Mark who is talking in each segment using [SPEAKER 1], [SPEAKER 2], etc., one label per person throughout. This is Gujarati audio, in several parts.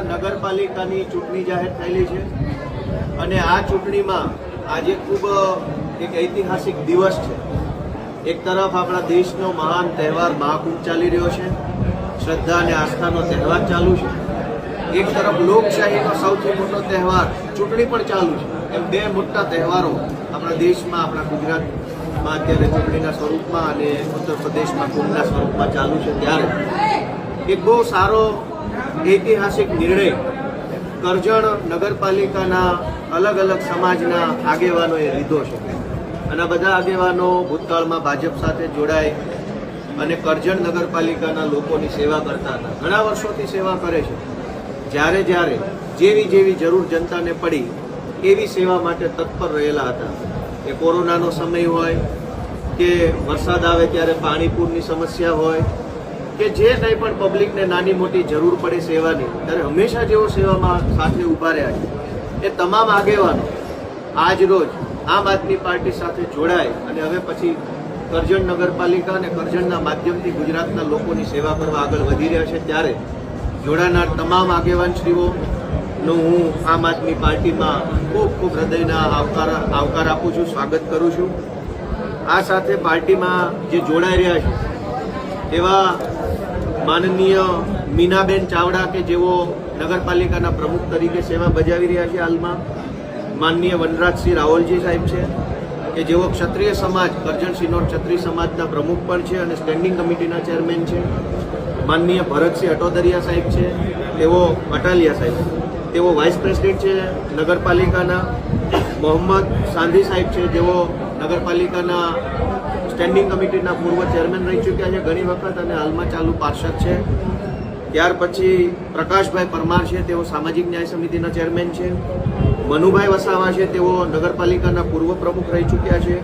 [SPEAKER 1] નગરપાલિકાની ચૂંટણી જાહેર થયેલી છે. અને આ ચૂંટણીમાં આજે ખૂબ એક ઐતિહાસિક દિવસ છે. એક તરફ આપણા દેશનો મહાન તહેવાર મહાકુંભ ચાલી રહ્યો છે. શ્રદ્ધા અને આસ્થાનો તહેવાર ચાલુ છે. એક તરફ લોકશાહીનો સૌથી મોટો તહેવાર ચૂંટણી પણ ચાલુ છે. એમ બે મોટા તહેવારો આપણા દેશમાં, આપણા ગુજરાતમાં અત્યારે ચૂંટણીના સ્વરૂપમાં અને ઉત્તર પ્રદેશમાં કુંભના સ્વરૂપમાં ચાલુ છે ત્યારે. એક બહુ સારો ઐતિહાસિક નિર્ણય કરજણ નગરપાલિકાના અલગ અલગ સમાજના આગેવાનોએ લીધો છે. અને બધા આગેવાનો ભૂતકાળમાં ભાજપ સાથે જોડાય અને કરજણ નગરપાલિકાના લોકોની સેવા કરતા હતા. ઘણા વર્ષોથી સેવા કરે છે. જ્યારે જ્યારે જેવી જેવી જરૂર જનતાને પડી, એવી સેવા માટે તત્પર રહેલા હતા. એ કોરોનાનો સમય હોય, કે વરસાદ આવે ત્યારે પાણીપુરની સમસ્યા હોય કે જે કંઈ પણ પબ્લિકને નાની મોટી જરૂર પડે સેવાની, ત્યારે હંમેશા જેઓ સેવામાં સાથે ઊભા રહ્યા છે. એ તમામ આગેવાનો આજ રોજ આમ આદમી પાર્ટી સાથે જોડાય અને હવે પછી કરજણ નગરપાલિકા અને કરજણના માધ્યમથી ગુજરાતના લોકોની સેવા કરવા આગળ વધી રહ્યા છે, ત્યારે જોડાનાર તમામ આગેવાનશ્રીઓનો હું આમ આદમી પાર્ટીમાં ખૂબ ખૂબ હૃદયના આવકાર આવકાર આપું છું, સ્વાગત કરું છું. આ સાથે પાર્ટીમાં જે જોડાઈ રહ્યા છે, એવા માનનીય મીનાબેન ચાવડા કે જેઓ નગરપાલિકાના પ્રમુખ તરીકે સેવા બજાવી રહ્યા છે હાલમાં. માનનીય વનરાજસિંહ રાવલજી સાહેબ છે કે જેઓ ક્ષત્રિય સમાજ, કરજણ સિનોર ક્ષત્રિય સમાજના પ્રમુખ પણ છે અને સ્ટેન્ડિંગ કમિટીના ચેરમેન છે. માનનીય ભરતસિંહ અટોદરિયા સાહેબ છે, તેઓ અટાલિયા સાહેબ તેઓ વાઇસ પ્રેસિડેન્ટ છે નગરપાલિકાના. મોહમ્મદ સાંધી સાહેબ છે, જેઓ નગરપાલિકાના સ્ટેન્ડિંગ કમિટીના પૂર્વ ચેરમેન રહી ચૂક્યા છે. ઘણી વખત અને હાલમાં ચાલુ પાર્ષદ છે. ત્યાર પછી પ્રકાશભાઈ પરમાર છે, તેઓ સામાજિક ન્યાય સમિતિના ચેરમેન છે. મનુભાઈ વસાવા છે, તેઓ નગરપાલિકાના પૂર્વ પ્રમુખ રહી ચૂક્યા છે.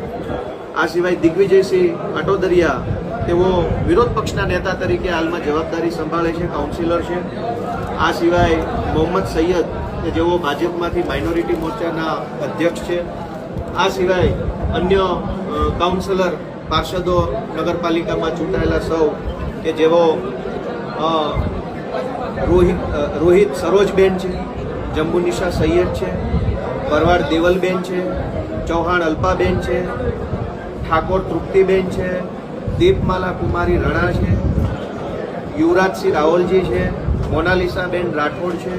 [SPEAKER 1] આ સિવાય દિગ્વિજયસિંહ અટોદરિયા, તેઓ વિરોધ પક્ષના નેતા તરીકે હાલમાં જવાબદારી સંભાળે છે કાઉન્સિલર છે. આ સિવાય મોહમ્મદ સૈયદ, કે જેઓ ભાજપમાંથી માઇનોરિટી મોરચાના અધ્યક્ષ છે. આ સિવાય અન્ય કાઉન્સિલર પાર્ષદો નગરપાલિકામાં ચૂંટાયેલા સૌ કે જેઓ રોહિત રોહિત સરોજબેન છે જંબુનિશા સૈયદ છે, ભરવાડ દેવલબેન છે, ચૌહાણ અલ્પાબેન છે, ઠાકોર તૃપ્તિબેન છે, દીપમાલા કુમારી રણા છે, યુવરાજસિંહ રાવલજી છે મોનાલિસાબેન રાઠોડ છે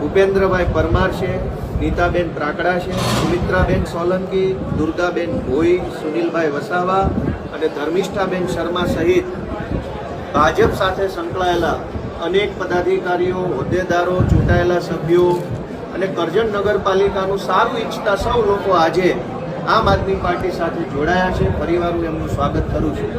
[SPEAKER 1] ભૂપેન્દ્રભાઈ પરમાર છે, નીતાબેન પ્રાકડા છે, સુમિત્રાબેન સોલંકી, દુર્ગાબેન ભોઈ, સુનિલભાઈ વસાવા અને ધર્મિષ્ઠાબેન શર્મા સહિત ભાજપ સાથે સંકળાયેલા અનેક પદાધિકારીઓ, હોદ્દેદારો, ચૂંટાયેલા સભ્યો અને કરજણ નગરપાલિકાનું સારું ઈચ્છતા સૌ લોકો આજે આમ આદમી પાર્ટી સાથે જોડાયા છે. ફરીવાર હું એમનું સ્વાગત કરું છું.